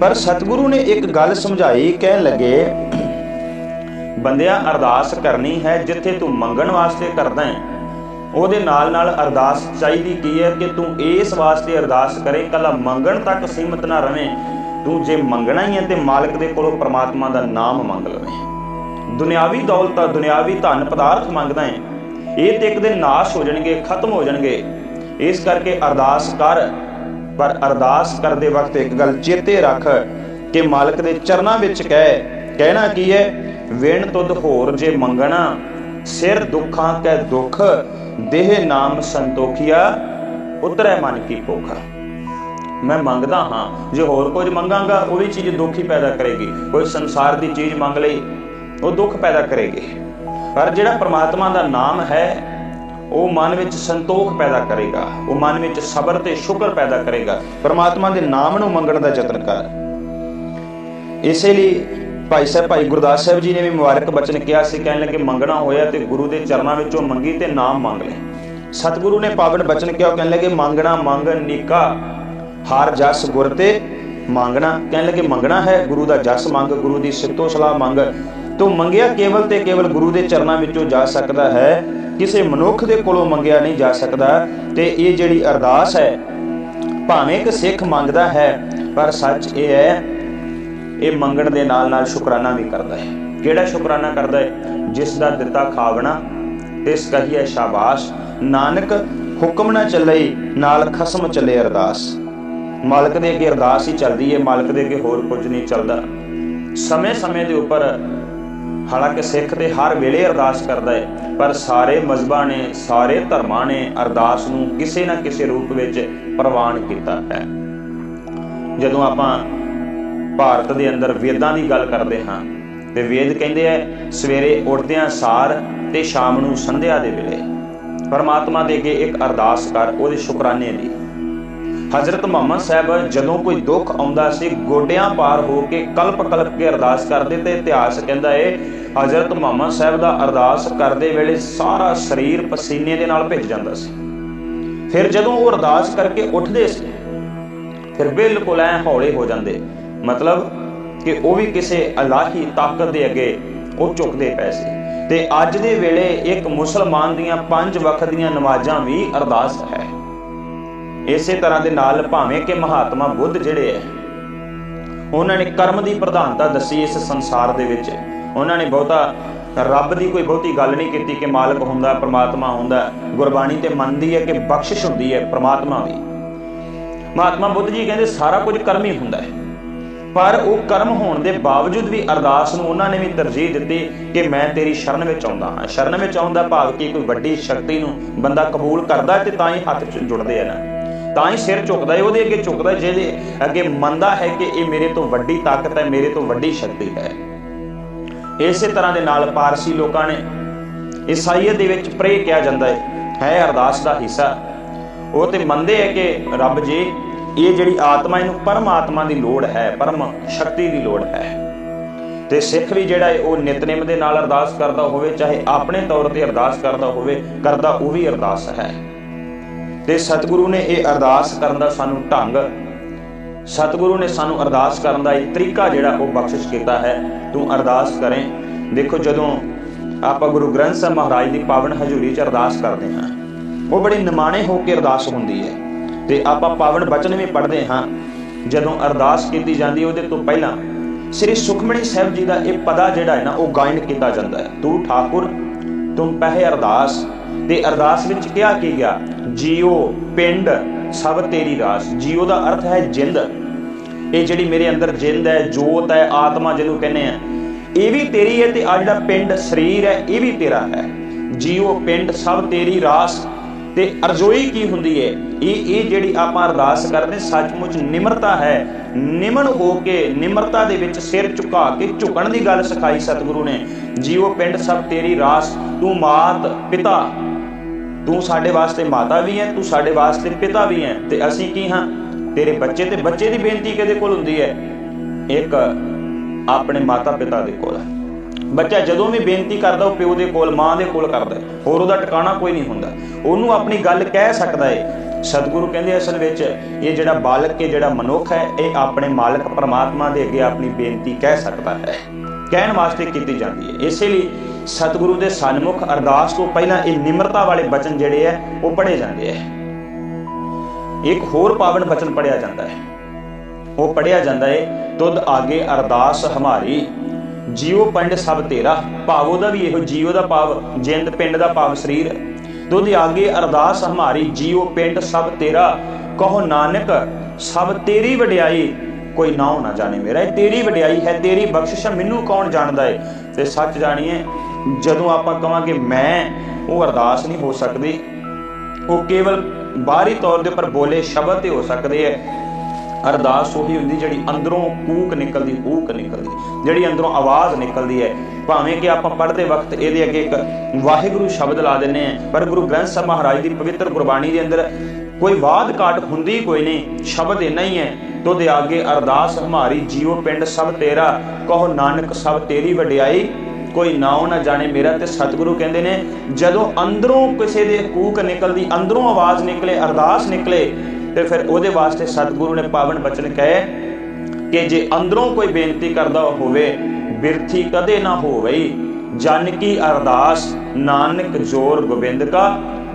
ਪਰ ਸਤਿਗੁਰੂ ਨੇ ਇੱਕ ਗੱਲ ਸਮਝਾਈ, ਕਹਿਣ ਲੱਗੇ, ਬੰਦਿਆ ਅਰਦਾਸ ਕਰਨੀ ਹੈ, ਜਿੱਥੇ ਤੂੰ ਮੰਗਣ ਵਾਸਤੇ ਕਰਦਾ ਹੈ ਉਹਦੇ ਨਾਲ ਨਾਲ ਅਰਦਾਸ ਚਾਹੀਦੀ ਕੀ ਹੈ ਕਿ ਤੂੰ ਇਸ ਵਾਸਤੇ ਅਰਦਾਸ ਕਰੇ ਕੱਲਾ ਮੰਗਣ ਤੱਕ ਸੀਮਤ ਨਾ ਰਵੇਂ। ਤੂੰ ਜੇ ਮੰਗਣਾ ਹੀ ਹੈ ਤੇ ਮਾਲਕ ਦੇ ਕੋਲੋਂ ਪ੍ਰਮਾਤਮਾ ਦਾ ਨਾਮ ਮੰਗ ਲਵੇਂ। ਦੁਨਿਆਵੀ ਦੌਲਤ ਦੁਨਿਆਵੀ ਧਨ ਪਦਾਰਥ ਮੰਗਦਾ ਹੈ। ਇਹ ਤੇ ਇੱਕ ਦਿਨ ਨਾਸ਼ ਹੋ ਜਾਣਗੇ, ਖਤਮ ਹੋ ਜਾਣਗੇ। ਇਸ ਕਰਕੇ ਅਰਦਾਸ ਕਰ, ਪਰ ਅਰਦਾਸ ਕਰਦੇ ਵਕਤ ਇੱਕ ਗੱਲ ਚੇਤੇ ਰੱਖ ਕਿ ਮਾਲਕ ਦੇ ਚਰਨਾਂ ਵਿੱਚ ਕਹਿ, ਕਹਿਣਾ ਕੀ ਹੈ? ਵਿਣ ਤੁਧ ਹੋਰ ਜੇ ਮੰਗਣਾ, ਸਿਰ ਦੁੱਖਾਂ ਕੈ ਦੁੱਖ ਦੇਹ ਨਾਮ ਸੰਤੋਖਿਆ, ਉਤਰੈ ਮਨ ਕੀ ਭੁੱਖ। ਮੈਂ ਮੰਗਦਾ ਹਾਂ, ਜੇ ਹੋਰ ਕੁਝ ਮੰਗਾਂਗਾ, ਉਹ ਵੀ ਚੀਜ਼ ਦੁੱਖ ਹੀ ਪੈਦਾ ਕਰੇਗੀ। ਕੋਈ ਸੰਸਾਰ ਦੀ ਚੀਜ਼ ਮੰਗ ਲਈ, ਉਹ ਦੁੱਖ ਪੈਦਾ ਕਰੇਗੀ। ਪਰ ਜਿਹੜਾ ਪ੍ਰਮਾਤਮਾ ਦਾ ਨਾਮ ਹੈ, ਉਹ ਮਨ ਵਿੱਚ ਸੰਤੋਖ ਪੈਦਾ ਕਰੇਗਾ। ਉਹ ਮਨ ਵਿੱਚ ਸਬਰ ਤੇ ਸ਼ੁਕਰ ਪੈਦਾ ਕਰੇਗਾ। ਪ੍ਰਮਾਤਮਾ ਦੇ ਨਾਮ ਨੂੰ ਮੰਗਣ ਦਾ ਯਤਨ ਕਰ। ਇਸੇ ਲਈ ਭਾਈ ਸਾਹਿਬ, ਭਾਈ ਗੁਰਦਾਸ ਸਾਹਿਬ ਜੀ ਨੇ ਵੀ ਮੁਬਾਰਕ ਬਚਨ ਕਿਹਾ ਸੀ, ਕਹਿਣ ਲੱਗੇ ਮੰਗਣਾ ਹੋਇਆ ਤੇ ਗੁਰੂ ਦੇ ਚਰਨਾਂ ਵਿੱਚੋਂ ਮੰਗੀ ਤੇ ਨਾਮ ਮੰਗ ਲੈ। ਸਤਿਗੁਰੂ ਨੇ ਪਾਵਨ ਬਚਨ ਕਿਹਾ ਕਹਿਣ ਲੱਗੇ, ਮੰਗਣਾ, ਮੰਗ ਨਿਕਾ, ਹਰ ਜਸ ਗੁਰ ਤੇ ਮੰਗਣਾ। ਕਹਿਣ ਲੱਗੇ, ਮੰਗਣਾ ਹੈ, ਗੁਰੂ ਦਾ ਜਸ ਮੰਗ, ਗੁਰੂ ਦੀ ਸਿੱਤੋ ਸਲਾਹ ਮੰਗ। ਤੂੰ ਮੰਗਿਆ ਕੇਵਲ ਤੇ ਕੇਵਲ ਗੁਰੂ ਦੇ ਚਰਨਾਂ ਵਿੱਚੋਂ ਜਾ ਸਕਦਾ ਹੈ, ਕਿਸੇ ਮਨੁੱਖ ਦੇ ਕੋਲੋਂ ਮੰਗਿਆ ਨਹੀਂ ਜਾ ਸਕਦਾ, ਤੇ ਇਹ ਜਿਹੜੀ ਅਰਦਾਸ ਹੈ, ਭਾਵੇਂ ਕਿ ਸਿੱਖ ਮੰਗਦਾ ਹੈ, ਪਰ ਸੱਚ ਇਹ ਹੈ ਇਹ ਮੰਗਣ ਦੇ ਨਾਲ ਨਾਲ ਸ਼ੁਕਰਾਨਾ ਵੀ ਕਰਦਾ ਹੈ। ਕਿਹੜਾ ਸ਼ੁਕਰਾਨਾ ਕਰਦਾ ਹੈ, ਜਿਸ ਦਾ ਦਿੱਤਾ ਖਾਵਣਾ ਤਿਸ ਕਹੀਏ ਸ਼ਾਬਾਸ਼। ਨਾਨਕ, ਹੁਕਮ ਨਾ ਚੱਲੇ ਨਾਲ ਖਸਮ ਚੱਲੇ ਅਰਦਾਸ। ਮਾਲਕ ਦੇ ਅੱਗੇ ਅਰਦਾਸ ਹੀ ਚੱਲਦੀ ਹੈ, ਮਾਲਕ ਦੇ ਅੱਗੇ ਹੋਰ ਕੁਝ ਨਹੀਂ ਚੱਲਦਾ। ਸਮੇਂ-ਸਮੇਂ ਦੇ ਉੱਪਰ, ਹਾਲਾਂਕਿ ਸਿੱਖ ਤੇ ਹਰ ਵੇਲੇ ਅਰਦਾਸ ਕਰਦਾ ਹੈ, ਪਰ ਸਾਰੇ ਮਜ਼ਬਾਂ ਨੇ, ਸਾਰੇ ਧਰਮਾਂ ਨੇ ਅਰਦਾਸ ਨੂੰ ਕਿਸੇ ਨਾ ਕਿਸੇ ਰੂਪ ਵਿੱਚ ਪ੍ਰਵਾਨ ਕੀਤਾ ਹੈ। ਜਦੋਂ ਆਪਾਂ ਭਾਰਤ ਦੇ ਅੰਦਰ ਵੇਦਾਂ ਦੀ ਗੱਲ ਕਰਦੇ ਹਾਂ ਤੇ ਵੇਦ ਕਹਿੰਦੇ ਆ, ਸਵੇਰੇ ਉੱਠਦਿਆਂ ਸਾਰ ਤੇ ਸ਼ਾਮ ਨੂੰ ਸੰਧਿਆ ਦੇ ਵੇਲੇ। ਪਰਮਾਤਮਾ ਦੇ ਅੱਗੇ ਇੱਕ ਅਰਦਾਸ ਕਰ, ਉਹਦੇ ਸ਼ੁਕਰਾਨੇ ਦੀ। ਹਜ਼ਰਤ ਮੁਹੰਮਦ ਸਾਹਿਬ ਜਦੋਂ ਕੋਈ ਦੁੱਖ ਆਉਂਦਾ ਸੀ, ਗੋਡਿਆਂ ਪਾਰ ਹੋ ਕੇ ਕਲਪ ਕਲਪ ਕੇ ਅਰਦਾਸ ਕਰਦੇ ਤੇ ਇਤਿਹਾਸ ਕਹਿੰਦਾ ਏ, ਹਜ਼ਰਤ ਮੁਹੰਮਦ ਸਾਹਿਬ ਦਾ ਅਰਦਾਸ ਕਰਦੇ ਵੇਲੇ ਸਾਰਾ ਸਰੀਰ ਪਸੀਨੇ ਦੇ ਨਾਲ ਭਿੱਜ ਜਾਂਦਾ ਸੀ। ਫਿਰ ਜਦੋਂ ਉਹ ਅਰਦਾਸ ਕਰਕੇ ਉੱਠਦੇ ਸੀ, ਫਿਰ ਬਿਲਕੁਲ ਐ ਹੌਲੇ ਹੋ ਜਾਂਦੇ। ਮਤਲਬ ਕਿ ਉਹ ਵੀ ਕਿਸੇ ਅਲਾਹੀ ਤਾਕਤ ਦੇ ਅੱਗੇ ਉਹ ਝੁਕਦੇ ਪਏ ਸੀ। ਤੇ ਅੱਜ ਦੇ ਵੇਲੇ ਇੱਕ ਮੁਸਲਮਾਨ ਦੀਆਂ ਪੰਜ ਵਕਤ ਦੀਆਂ ਨਮਾਜ਼ਾਂ ਵੀ ਅਰਦਾਸ ਹੈ। ਇਸੇ ਤਰ੍ਹਾਂ ਦੇ ਨਾਲ ਭਾਵੇਂ ਕਿ ਮਹਾਤਮਾ ਬੁੱਧ ਜਿਹੜੇ ਐ ਉਹਨਾਂ ਨੇ ਕਰਮ ਦੀ ਪ੍ਰਧਾਨਤਾ ਦੱਸੀ ਇਸ ਸੰਸਾਰ ਦੇ ਵਿੱਚ। ਉਹਨਾਂ ਨੇ ਬਹੁਤਾ ਰੱਬ ਦੀ ਕੋਈ ਬਹੁਤੀ ਗੱਲ ਨਹੀਂ ਕੀਤੀ ਕਿ ਮਾਲਕ ਹੁੰਦਾ, ਪ੍ਰਮਾਤਮਾ ਹੁੰਦਾ, ਗੁਰਬਾਣੀ ਤੇ ਮੰਨਦੀ ਹੈ ਕਿ ਬਖਸ਼ਿਸ਼ ਹੁੰਦੀ ਹੈ ਪ੍ਰਮਾਤਮਾ ਵੀ। ਮਹਾਤਮਾ ਬੁੱਧ ਜੀ ਕਹਿੰਦੇ ਸਾਰਾ ਕੁਝ ਕਰਮ ਹੀ ਹੁੰਦਾ ਹੈ। ਪਰ ਉਹ ਕਰਮ ਹੋਣ ਦੇ ਬਾਵਜੂਦ ਵੀ ਅਰਦਾਸ ਨੂੰ ਉਹਨਾਂ ਨੇ ਵੀ ਤਰਜੀਹ ਦਿੱਤੀ ਕਿ ਮੈਂ ਤੇਰੀ ਸ਼ਰਨ ਵਿੱਚ ਆਉਂਦਾ ਹਾਂ। ਸ਼ਰਨ ਵਿੱਚ ਆਉਂਦਾ ਭਾਵ ਕਿ? ਕੋਈ ਵੱਡੀ ਸ਼ਕਤੀ ਨੂੰ ਬੰਦਾ ਕਬੂਲ ਕਰਦਾ ਤੇ ਤਾਂ ਹੀ ਹੱਥ ਜੁੜਦੇ ਆ ਨਾ ਤਾਂ ਹੀ ਸਿਰ ਝੁਕਦਾ ਹੈ, ਉਹਦੇ ਅੱਗੇ ਝੁਕਦਾ ਜਿਹਦੇ ਅੱਗੇ ਮੰਨਦਾ ਹੈ ਕਿ ਇਹ ਮੇਰੇ ਤੋਂ ਵੱਡੀ ਤਾਕਤ ਹੈ, ਮੇਰੇ ਤੋਂ ਵੱਡੀ ਸ਼ਕਤੀ ਹੈ। ਇਸੇ ਤਰ੍ਹਾਂ ਦੇ ਨਾਲ ਪਾਰਸੀ ਲੋਕਾਂ ਨੇ ਈਸਾਈਅਤ ਦੇ ਵਿੱਚ ਪ੍ਰੇ ਕਿਹਾ ਜਾਂਦਾ ਹੈ ਹੈ ਅਰਦਾਸ ਦਾ ਹਿੱਸਾ। ਉਹ ਤੇ ਮੰਨਦੇ ਹੈ ਕਿ ਰੱਬ ਜੀ ਇਹ ਜਿਹੜੀ ਆਤਮਾ, ਇਹਨੂੰ ਪਰਮਾਤਮਾ ਦੀ ਲੋੜ ਹੈ, ਪਰਮ ਸ਼ਕਤੀ ਦੀ ਲੋੜ ਹੈ। ਤੇ ਸਿੱਖ ਵੀ ਜਿਹੜਾ ਹੈ, ਉਹ ਨਿਤਨੇਮ ਦੇ ਨਾਲ ਅਰਦਾਸ ਕਰਦਾ ਹੋਵੇ, ਚਾਹੇ ਆਪਣੇ ਤੌਰ ਤੇ ਅਰਦਾਸ ਕਰਦਾ ਹੋਵੇ, ਕਰਦਾ ਉਹ ਵੀ ਅਰਦਾਸ ਹੈ। ਤੇ ਸਤਿਗੁਰੂ ਨੇ ਇਹ ਅਰਦਾਸ ਕਰਨ ਦਾ ਸਾਨੂੰ ਢੰਗ, ਸਤਿਗੁਰੂ ਨੇ ਸਾਨੂੰ ਅਰਦਾਸ ਕਰਨ ਦਾ ਇੱਕ ਤਰੀਕਾ ਜਿਹੜਾ ਉਹ ਬਖਸ਼ਿਸ਼ ਕੀਤਾ ਹੈ, ਤੂੰ ਅਰਦਾਸ ਕਰੇ। ਦੇਖੋ, ਜਦੋਂ ਆਪਾਂ ਗੁਰੂ ਗ੍ਰੰਥ ਸਾਹਿਬ ਮਹਾਰਾਜ ਦੀ ਪਾਵਨ ਹਜ਼ੂਰੀ 'ਚ ਅਰਦਾਸ ਕਰਦੇ ਹਾਂ, ਉਹ ਬੜੀ ਨਿਮਾਣੇ ਹੋ ਕੇ ਅਰਦਾਸ ਹੁੰਦੀ ਹੈ। ਤੇ ਆਪਾਂ ਪਾਵਨ ਬਚਨ ਵੀ ਪੜ੍ਹਦੇ ਹਾਂ। ਜਦੋਂ ਅਰਦਾਸ ਕੀਤੀ ਜਾਂਦੀ ਉਹਦੇ ਤੋਂ ਪਹਿਲਾਂ ਸ੍ਰੀ ਸੁਖਮਣੀ ਸਾਹਿਬ ਜੀ ਦਾ ਇਹ ਪਦਾ ਜਿਹੜਾ ਹੈ ਨਾ, ਉਹ ਗਾਇਨ ਕੀਤਾ ਜਾਂਦਾ ਹੈ। ਤੂੰ ਠਾਕੁਰ, ਤੁਮ ਪਹਿ ਅਰਦਾਸ। ਤੇ ਅਰਦਾਸ ਵਿੱਚ ਕਿਹਾ ਕੀ ਗਿਆ? ਜੀਓ ਪਿੰਡ ਸਭ ਤੇਰੀ ਰਾਸ। ਜੀਓ ਦਾ ਅਰਥ ਹੈ ਜਿੰਦ। ਇਹ ਜਿਹੜੀ ਮੇਰੇ ਅੰਦਰ ਜਿੰਦ ਹੈ, ਜੋਤ ਹੈ, ਆਤਮਾ ਜਿਹਨੂੰ ਕਹਿੰਦੇ ਆ, ਇਹ ਵੀ ਤੇਰੀ ਹੈ ਤੇ ਆ ਜਿਹੜਾ ਪਿੰਡ ਸਰੀਰ ਹੈ, ਇਹ ਵੀ ਤੇਰਾ ਹੈ। ਜੀਓ ਪਿੰਡ ਸਭ ਤੇਰੀ ਰਾਸ। ਤੇ ਅਰਜ਼ੋਈ ਕੀ ਹੁੰਦੀ ਹੈ ਇਹ ਇਹ ਜਿਹੜੀ ਆਪਾਂ ਰਾਸ ਕਰਦੇ, ਸੱਚਮੁੱਚ ਨਿਮਰਤਾ ਹੈ। ਨਿਮਨ ਹੋ ਕੇ ਨਿਮਰਤਾ ਦੇ ਵਿੱਚ ਸਿਰ ਝੁਕਾ ਕੇ ਝੁਕਣ ਦੀ ਗੱਲ ਸਿਖਾਈ ਸਤਿਗੁਰੂ ਨੇ। ਜੀਵੋ ਪਿੰਡ ਸਭ ਤੇਰੀ ਰਾਸ, ਤੂੰ ਮਾਤ ਪਿਤਾ। ਤੂੰ ਸਾਡੇ ਵਾਸਤੇ ਮਾਤਾ ਵੀ ਹੈ, ਤੂੰ ਸਾਡੇ ਵਾਸਤੇ ਪਿਤਾ ਵੀ ਹੈ। ਤੇ ਅਸੀਂ ਕੀ ਹਾਂ? ਤੇਰੇ ਬੱਚੇ ਤੇ ਬੱਚੇ ਦੀ ਬੇਨਤੀ ਕਿਹਦੇ ਕੋਲ ਹੁੰਦੀ ਹੈ? ਇੱਕ ਆਪਣੇ ਮਾਤਾ ਪਿਤਾ ਦੇ ਕੋਲ ਬੱਚਾ ਜਦੋਂ ਵੀ ਬੇਨਤੀ ਕਰਦਾ, ਉਹ ਪਿਓ ਦੇ ਕੋਲ, ਮਾਂ ਦੇ ਕੋਲ ਕਰਦਾ ਹੋਰ ਉਹਦਾ ਟਿਕਾਣਾ ਕੋਈ ਨਹੀਂ ਹੁੰਦਾ। ਉਹਨੂੰ ਆਪਣੀ ਗੱਲ ਕਹਿ ਸਕਦਾ ਹੈ। ਸਤਿਗੁਰੂ ਕਹਿੰਦੇ ਅਸਲ ਵਿੱਚ, ਇਹ ਜਿਹੜਾ ਬਾਲਕ ਹੈ, ਜਿਹੜਾ ਮਨੁੱਖ ਹੈ, ਇਹ ਆਪਣੇ ਮਾਲਕ ਪਰਮਾਤਮਾ ਦੇ ਅੱਗੇ ਆਪਣੀ ਬੇਨਤੀ ਕਹਿ ਸਕਦਾ ਹੈ। ਕਹਿਣ ਵਾਸਤੇ ਕੀਤੀ ਜਾਂਦੀ ਹੈ। ਇਸੇ ਲਈ ਸਤਿਗੁਰੂ ਦੇ ਸਨਮੁਖ ਅਰਦਾਸ ਤੋਂ ਪਹਿਲਾਂ ਇਹ ਨਿਮਰਤਾ ਵਾਲੇ ਬਚਨ ਜਿਹੜੇ ਹੈ, ਉਹ ਪੜ੍ਹੇ ਜਾਂਦੇ ਹੈ। ਇੱਕ ਹੋਰ ਪਾਵਨ ਬਚਨ ਪੜਿਆ ਜਾਂਦਾ ਹੈ। ਉਹ ਪੜਿਆ ਜਾਂਦਾ ਹੈ, ਤੁਧ ਆਗੇ ਅਰਦਾਸ ਹਮਾਰੀ। ਜੀਉ ਪਿੰਡ ਸਭ ਤੇਰਾ, ਭਾਵ ਦਾ ਵੀ ਇਹੋ ਜੀਉ ਦਾ ਭਾਵ, ਜਿੰਦ ਪਿੰਡ ਦਾ ਭਾਵ ਸਰੀਰ। ਤੁਧ ਆਗੇ ਅਰਦਾਸ ਹਮਾਰੀ, ਜੀਉ ਪਿੰਡ ਸਭ ਤੇਰਾ। ਕਹੋ ਨਾਨਕ, ਸਭ ਤੇਰੀ ਵਡਿਆਈ, ਕੋਈ ਨਾ ਨਾ ਜਾਣੇ ਮੇਰਾ। ਇਹ ਤੇਰੀ ਵਡਿਆਈ ਹੈ, ਤੇਰੀ ਬਖਸ਼ਿਸ਼ ਮੈਨੂੰ ਕੌਣ ਜਾਣਦਾ ਹੈ ਤੇ ਸੱਚ ਜਾਣੀਏ, ਜਦੋਂ ਆਪਾਂ ਕਵਾਂਗੇ ਮੈਂ, ਉਹ ਅਰਦਾਸ ਨਹੀਂ ਹੋ ਸਕਦੀ। ਉਹ ਕੇਵਲ ਬਾਹਰੀ ਤੌਰ ਦੇ ਉੱਪਰ ਬੋਲੇ ਸ਼ਬਦ ਤੇ ਹੋ ਸਕਦੇ ਐ ਅਰਦਾਸ ਉਹੀ ਹੁੰਦੀ ਜਿਹੜੀ ਅੰਦਰੋਂ ਕੂਕ ਨਿਕਲਦੀ ਹੂਕ ਨਿਕਲਦੀ। ਜਿਹੜੀ ਅੰਦਰੋਂ ਆਵਾਜ਼ ਨਿਕਲਦੀ ਹੈ। ਭਾਵੇਂ ਕਿ ਆਪਾਂ ਪੜ੍ਹਦੇ ਵਕਤ ਇਹਦੇ ਅੱਗੇ ਇੱਕ ਵਾਹਿਗੁਰੂ ਸ਼ਬਦ ਲਾ ਦਿੰਨੇ ਆ ਪਰ ਗੁਰੂ ਗ੍ਰੰਥ ਸਾਹਿਬ ਮਹਾਰਾਜ ਦੀ ਪਵਿੱਤਰ ਗੁਰਬਾਣੀ ਦੇ ਅੰਦਰ ਕੋਈ ਬਾਦ ਕਾਟ ਹੁੰਦੀ ਕੋਈ ਨਹੀਂ, ਸ਼ਬਦ ਇੰਨਾ ਹੀ ਹੈ, ਤੁਧ ਆਗੇ ਅਰਦਾਸ ਹਮਾਰੀ ਜੀਉ ਪਿੰਡ ਸਭ ਤੇਰਾ, ਕਹੋ ਨਾਨਕ ਸਭ ਤੇਰੀ ਵਡਿਆਈ, ਕੋਈ ਨਾਉ ਨਾ ਜਾਣੇ ਮੇਰਾ ਤੇ ਸਤਿਗੁਰੂ ਕਹਿੰਦੇ ਨੇ, ਜਦੋਂ ਅੰਦਰੋਂ ਕਿਸੇ ਦੇ ਕੂਕ ਨਿਕਲਦੀ, ਅੰਦਰੋਂ ਆਵਾਜ਼ ਨਿਕਲੇ, ਅਰਦਾਸ ਨਿਕਲੇ ਤੇ ਫਿਰ ਉਹਦੇ ਵਾਸਤੇ ਸਤਿਗੁਰੂ ਨੇ ਪਾਵਨ ਬਚਨ ਕਹੇ ਕਿ ਜੇ ਅੰਦਰੋਂ ਕੋਈ ਬੇਨਤੀ ਕਰਦਾ ਹੋਵੇ, ਬਿਰਥੀ ਕਦੇ ਨਾ ਹੋਵੇ ਜਨ ਕੀ ਅਰਦਾਸ, ਨਾਨਕ ਜੋਰ ਗੋਬਿੰਦ ਕਾ,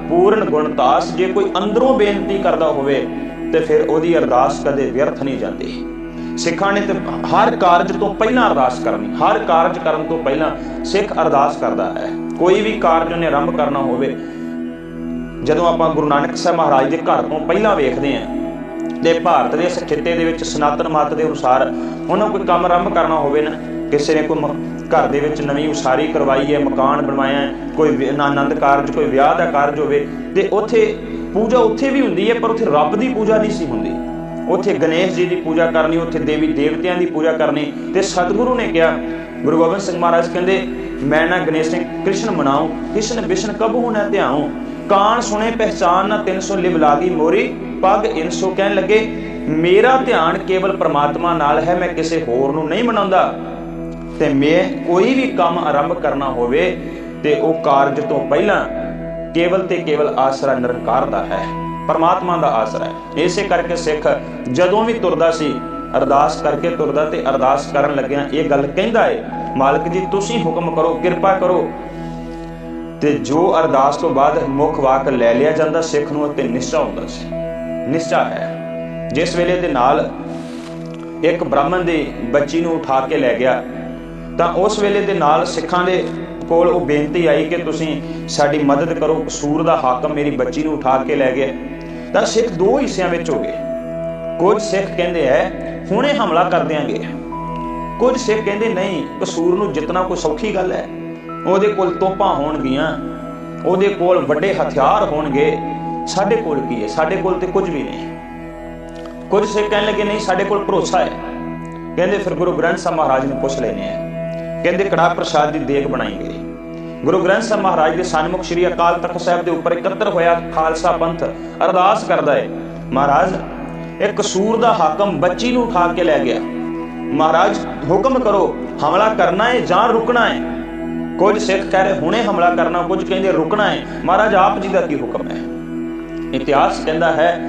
ਪੂਰਨ ਗੁਣਤਾਸ ਜੇ ਕੋਈ ਅੰਦਰੋਂ ਬੇਨਤੀ ਕਰਦਾ ਹੋਵੇ, ਤੇ ਫਿਰ ਉਹਦੀ ਅਰਦਾਸ ਕਦੇ ਵਿਅਰਥ ਨਹੀਂ ਜਾਂਦੀ। ਸਿੱਖਾਂ ਨੇ ਤੇ ਹਰ ਕਾਰਜ ਤੋਂ ਪਹਿਲਾਂ ਅਰਦਾਸ ਕਰਨੀ, ਹਰ ਕਾਰਜ ਕਰਨ ਤੋਂ ਪਹਿਲਾਂ ਸਿੱਖ ਅਰਦਾਸ ਕਰਦਾ ਹੈ। ਕੋਈ ਵੀ ਕਾਰਜ ਉਹਨੇ ਆਰੰਭ ਕਰਨਾ ਹੋਵੇ ਜਦੋਂ ਆਪਾਂ ਗੁਰੂ ਨਾਨਕ ਸਾਹਿਬ ਮਹਾਰਾਜ ਦੇ ਘਰ ਤੋਂ ਪਹਿਲਾਂ ਵੇਖਦੇ ਆਂ ਤੇ ਭਾਰਤ ਦੇ ਇਸ ਖਿੱਤੇ ਦੇ ਵਿੱਚ ਸਨਾਤਨ ਮਤ ਦੇ ਅਨੁਸਾਰ ਉਹਨਾਂ ਕੋਈ ਕੰਮ ਆਰੰਭ ਕਰਨਾ ਹੋਵੇ ਨਾ ਕਿਸੇ ਨੇ ਕੋਈ ਘਰ ਦੇ ਵਿੱਚ ਨਵੀਂ ਉਸਾਰੀ ਕਰਵਾਈ ਹੈ ਮਕਾਨ ਬਣਵਾਇਆ ਹੈ, ਕੋਈ ਆਨੰਦ ਕਾਰਜ ਕੋਈ ਵਿਆਹ ਦਾ ਕਾਰਜ ਹੋਵੇ ਤੇ ਉੱਥੇ ਪੂਜਾ ਉੱਥੇ ਵੀ ਹੁੰਦੀ ਹੈ ਪਰ ਉੱਥੇ ਰੱਬ ਦੀ ਪੂਜਾ ਨਹੀਂ ਸੀ ਹੁੰਦੀ। ਉੱਥੇ ਗਣੇਸ਼ ਜੀ ਦੀ ਪੂਜਾ ਕਰਨੀ ਉੱਥੇ ਦੇਵੀ ਦੇਵਤਿਆਂ ਦੀ ਪੂਜਾ ਕਰਨੀ ਤੇ ਸਤਿਗੁਰੂ ਨੇ ਕਿਹਾ ਗੁਰੂ ਗੋਬਿੰਦ ਸਿੰਘ ਮਹਾਰਾਜ ਕਹਿੰਦੇ ਮੈਂ ਨਾ ਗਣੇਸ਼ ਸਿੰਘ ਕ੍ਰਿਸ਼ਨ ਮਨਾਉ ਕ੍ਰਿਸ਼ਨ ਵਿਸ਼ਨ ਕਬੂ ਨਾ ਧਿਆਉ ਕਾਨ ਸੁਣੇ ਪਹਿਚਾਨ ਨਾ 300 ਲਿਵ ਲਾਗੀ ਮੋਰੀ, ਪਗ ਇਨਸੋ ਕਹਿਣ ਲੱਗੇ, ਮੇਰਾ ਧਿਆਨ ਕੇਵਲ ਪ੍ਰਮਾਤਮਾ ਨਾਲ ਹੈ, ਮੈਂ ਕਿਸੇ ਹੋਰ ਨੂੰ ਨਹੀਂ ਮਨਾਉਂਦਾ। ਤੇ ਮੈਂ ਕੋਈ ਵੀ ਕੰਮ ਆਰੰਭ ਕਰਨਾ ਹੋਵੇ ਤੇ ਉਹ ਕਾਰਜ ਤੋਂ ਪਹਿਲਾਂ ਕੇਵਲ ਤੇ ਕੇਵਲ ਆਸਰਾ ਨਿਰੰਕਾਰ ਦਾ ਹੈ, ਪਰਮਾਤਮਾ ਦਾ ਆਸਰਾ ਹੈ। ਇਸੇ ਕਰਕੇ ਸਿੱਖ ਜਦੋਂ ਵੀ ਤੁਰਦਾ ਸੀ, ਅਰਦਾਸ ਕਰਕੇ ਤੁਰਦਾ ਤੇ ਅਰਦਾਸ ਕਰਨ ਲੱਗਿਆ ਇਹ ਗੱਲ ਕਹਿੰਦਾ ਏ, ਮਾਲਕ ਜੀ, ਤੁਸੀਂ ਹੁਕਮ ਕਰੋ, ਕਿਰਪਾ ਕਰੋ ਤੇ ਜੋ ਅਰਦਾਸ ਤੋਂ ਬਾਅਦ ਮੁੱਖ ਵਾਕ ਲੈ ਲਿਆ ਜਾਂਦਾ, ਸਿੱਖ ਨੂੰ ਅਤੇ ਨਿਸ਼ਚਾ ਹੁੰਦਾ ਸੀ। ਨਿਸ਼ਚਾ ਹੈ। ਜਿਸ ਵੇਲੇ ਦੇ ਨਾਲ ਇੱਕ ਬ੍ਰਾਹਮਣ ਦੀ ਬੱਚੀ ਨੂੰ ਉਠਾ ਕੇ ਲੈ ਗਿਆ, ਤਾਂ ਉਸ ਵੇਲੇ ਦੇ ਨਾਲ ਸਿੱਖਾਂ ਦੇ ਕੋਲ ਉਹ ਬੇਨਤੀ ਆਈ ਕਿ ਤੁਸੀਂ ਸਾਡੀ ਮਦਦ ਕਰੋ, ਕਸੂਰ ਦਾ ਹਾਕਮ ਮੇਰੀ ਬੱਚੀ ਨੂੰ ਉਠਾ ਕੇ ਲੈ ਗਿਆ। ਤਾਂ ਸਿੱਖ ਦੋ ਹਿੱਸਿਆਂ ਵਿੱਚ ਹੋ ਗਏ। ਕੁਝ ਸਿੱਖ ਕਹਿੰਦੇ ਐ, ਹੁਣੇ ਹਮਲਾ ਕਰ ਦਿਆਂਗੇ। ਕੁਝ ਸਿੱਖ ਕਹਿੰਦੇ, ਨਹੀਂ, ਕਸੂਰ ਨੂੰ ਜਿੱਤਣਾ ਕੋਈ ਸੌਖੀ ਗੱਲ ਹੈ ਉਹਦੇ ਕੋਲ ਤੋਪਾਂ ਹੋਣਗੀਆਂ, ਉਹਦੇ ਕੋਲ ਵੱਡੇ ਹਥਿਆਰ ਹੋਣਗੇ। ਸਾਡੇ ਕੋਲ ਕੀ ਹੈ? ਸਾਡੇ ਕੋਲ ਤੇ ਕੁਝ ਵੀ ਨਹੀਂ। ਕੁਝ ਸਿੱਖ ਕਹਿਣ ਲੱਗੇ, ਨਹੀਂ, ਸਾਡੇ ਕੋਲ ਭਰੋਸਾ ਹੈ। ਕਹਿੰਦੇ, ਫਿਰ ਗੁਰੂ ਗ੍ਰੰਥ ਸਾਹਿਬ ਮਹਾਰਾਜ ਨੂੰ ਪੁੱਛ ਲੈਨੇ ਆ ਕਹਿੰਦੇ ਕੜਾ ਪ੍ਰਸ਼ਾਦ ਦੀ ਦੇਗ ਬਣਾਈ ਗਈ। ਗੁਰੂ ਗ੍ਰੰਥ ਸਾਹਿਬ ਮਹਾਰਾਜ ਦੇ ਸਨਮੁਖ ਸ੍ਰੀ ਅਕਾਲ ਤਖਤ ਸਾਹਿਬ ਦੇ ਉੱਪਰ ਇਕੱਤਰ ਹੋਇਆ ਖਾਲਸਾ ਪੰਥ। ਅਰਦਾਸ ਕਰਦਾ ਹੈ, ਮਹਾਰਾਜ, ਇੱਕ ਕਸੂਰ ਦਾ ਹਾਕਮ ਬੱਚੀ ਨੂੰ ਉਠਾ ਕੇ ਲੈ ਗਿਆ। ਮਹਾਰਾਜ, ਹੁਕਮ ਕਰੋ, ਹਮਲਾ ਕਰਨਾ ਹੈ ਜਾਂ ਰੁਕਣਾ ਹੈ? ਕੁਝ ਸਿੱਖ ਕਹਿ ਰਹੇ, ਹੁਣੇ ਹਮਲਾ ਕਰਨਾ, ਕੁਝ ਕਹਿੰਦੇ ਰੁਕਣਾ ਹੈ ਮਹਾਰਾਜ, ਆਪ ਜੀ ਦਾ ਕੀ ਹੁਕਮ ਹੈ? ਇਤਿਹਾਸ ਕਹਿੰਦਾ ਹੈ,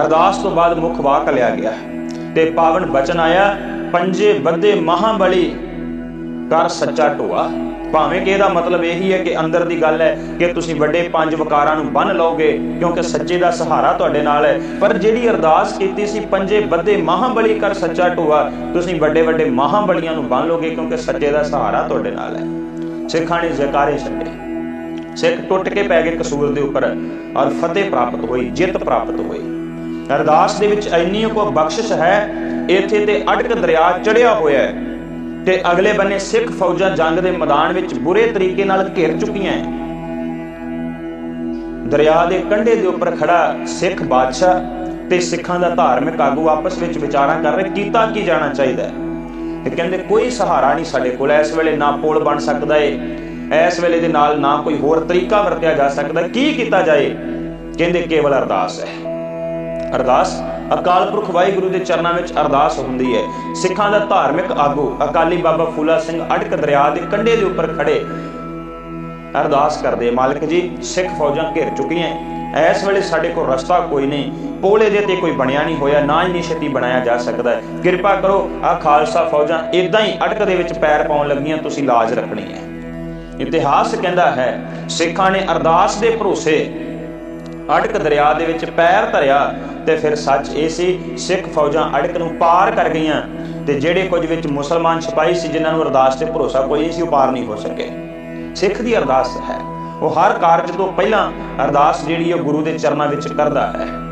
ਅਰਦਾਸ ਤੋਂ ਬਾਅਦ ਮੁੱਖ ਵਾਕ ਲਿਆ ਗਿਆ ਤੇ ਪਾਵਨ ਬਚਨ ਆਇਆ, ਪੰਜੇ ਬੱਦੇ ਮਹਾਬਲੀ ਕਰ ਸੱਚਾ ਢੋਆ। ਭਾਵੇਂ ਕਿ ਇਹਦਾ ਮਤਲਬ ਇਹੀ ਹੈ ਕਿ ਅੰਦਰ ਦੀ ਗੱਲ ਹੈ ਕਿ ਤੁਸੀਂ ਵੱਡੇ ਪੰਜ ਵਕਾਰਾਂ ਨੂੰ ਬੰਨ ਲਓਗੇ, ਕਿਉਂਕਿ ਸੱਚੇ ਦਾ ਸਹਾਰਾ ਤੁਹਾਡੇ ਨਾਲ ਹੈ। ਪਰ ਜਿਹੜੀ ਅਰਦਾਸ ਕੀਤੀ ਸੀ, ਪੰਜੇ ਬੱਦੇ ਮਹਾਬਲੀ ਕਰ ਸੱਚਾ ਢੋਆ, ਤੁਸੀਂ ਵੱਡੇ ਵੱਡੇ ਮਹਾਬਲੀਆਂ ਨੂੰ ਬੰਨ ਲਓਗੇ, ਕਿਉਂਕਿ ਸੱਚੇ ਦਾ ਸਹਾਰਾ ਤੁਹਾਡੇ ਨਾਲ ਹੈ। ਸਿੱਖਾਂ ਨੇ ਜਕਾਰੇ ਛੱਡੇ। ਸਿੱਖ ਟੁੱਟ ਕੇ ਪੈ ਗਏ ਕਸੂਰ ਦੇ ਉੱਪਰ ਔਰ ਫਤਿਹ ਪ੍ਰਾਪਤ ਹੋਈ, ਜਿੱਤ ਪ੍ਰਾਪਤ ਹੋਈ। ਅਰਦਾਸ ਦੇ ਵਿੱਚ ਇੰਨੀ ਕੋ ਬਖਸ਼ਿਸ਼ ਹੈ, ਇੱਥੇ ਤੇ ਅਟਕ ਦਰਿਆ ਚੜਿਆ ਹੋਇਆ ਹੈ ਤੇ ਅਗਲੇ ਬੰਨੇ ਸਿੱਖ ਫੌਜਾਂ ਜੰਗ ਦੇ ਮੈਦਾਨ ਵਿੱਚ ਬੁਰੇ ਤਰੀਕੇ ਨਾਲ ਘਿਰ ਚੁੱਕੀਆਂ ਹੈ। ਦਰਿਆ ਦੇ ਕੰਢੇ ਦੇ ਉੱਪਰ ਖੜਾ ਸਿੱਖ ਬਾਦਸ਼ਾਹ ਤੇ ਸਿੱਖਾਂ ਦਾ ਧਾਰਮਿਕ ਆਗੂ ਆਪਸ ਵਿੱਚ ਵਿਚਾਰਾਂ ਕਰ ਰਹੇ, ਕੀਤਾ ਕੀ ਜਾਣਾ ਚਾਹੀਦਾ ਹੈ? ਤੇ ਕਹਿੰਦੇ ਕੋਈ ਸਹਾਰਾ ਨਹੀਂ ਸਾਡੇ ਕੋਲ, ਇਸ ਵੇਲੇ ਨਾ ਪੁਲ ਬਣ ਸਕਦਾ ਏ। ਇਸ ਵੇਲੇ ਦੇ ਨਾਲ ਨਾ ਕੋਈ ਹੋਰ ਤਰੀਕਾ ਵਰਤਿਆ ਜਾ ਸਕਦਾ। ਕੀ ਕੀਤਾ ਜਾਏ? ਕਹਿੰਦੇ ਕੇਵਲ ਅਰਦਾਸ ਹੈ। ਅਰਦਾਸ, ਅਕਾਲ ਪੁਰਖ ਵਾਹਿਗੁਰੂ ਦੇ ਚਰਨਾਂ ਵਿੱਚ ਅਰਦਾਸ ਹੁੰਦੀ ਹੈ। ਸਿੱਖਾਂ ਦਾ ਧਾਰਮਿਕ ਆਗੂ, ਅਕਾਲੀ ਬਾਬਾ ਫੂਲਾ ਸਿੰਘ ਅੜਕ ਦਰਿਆ ਦੇ ਕੰਢੇ ਦੇ ਉੱਪਰ ਖੜੇ। ਅਰਦਾਸ ਕਰਦੇ ਮਾਲਕ ਜੀ, ਸਿੱਖ ਫੌਜਾਂ ਘਿਰ ਚੁੱਕੀਆਂ ਇਸ ਵੇਲੇ ਸਾਡੇ ਕੋਲ ਰਸਤਾ ਕੋਈ ਨਹੀਂ। ਪੋਲੇ ਦੇ ਤੇ ਕੋਈ ਬਣਿਆ ਨਹੀਂ ਹੋਇਆ, ਨਾ ਹੀ ਛੇਤੀ ਬਣਾਇਆ ਜਾ ਸਕਦਾ ਕਿਰਪਾ ਕਰੋ ਆ ਖਾਲਸਾ ਫੌਜਾਂ ਇਦਾਂ ਹੀ ਅਟਕ ਦੇ ਵਿੱਚ ਪੈਰ ਪਾਉਣ ਲੱਗੀਆਂ, ਤੁਸੀਂ ਲਾਜ ਰੱਖਣੀ ਹੈ। ਇਤਿਹਾਸ ਕਹਿੰਦਾ ਹੈ, ਸਿੱਖਾਂ ਨੇ ਅਰਦਾਸ ਦੇ ਭਰੋਸੇ ਅੜਕ ਦਰਿਆ ਦੇ ਵਿੱਚ ਪੈਰ ਧਰਿਆ ਤੇ ਫਿਰ ਸੱਚ ਇਹ ਸੀ, ਸਿੱਖ ਫੌਜਾਂ ਅੜਕ ਨੂੰ ਪਾਰ ਕਰ ਗਈਆਂ ਤੇ ਜਿਹੜੇ ਕੁਝ ਵਿੱਚ ਮੁਸਲਮਾਨ ਸਿਪਾਹੀ ਸੀ, ਜਿਨ੍ਹਾਂ ਨੂੰ ਅਰਦਾਸ ਤੇ ਭਰੋਸਾ ਕੋਈ ਨਹੀਂ ਸੀ, ਉਹ ਪਾਰ ਨਹੀਂ ਹੋ ਸਕੇ। ਸਿੱਖ ਦੀ ਅਰਦਾਸ ਹੈ। ਉਹ ਹਰ ਕਾਰਜ ਤੋਂ ਪਹਿਲਾਂ ਅਰਦਾਸ ਜਿਹੜੀ ਉਹ ਗੁਰੂ ਦੇ ਚਰਨਾਂ ਵਿੱਚ ਕਰਦਾ ਹੈ।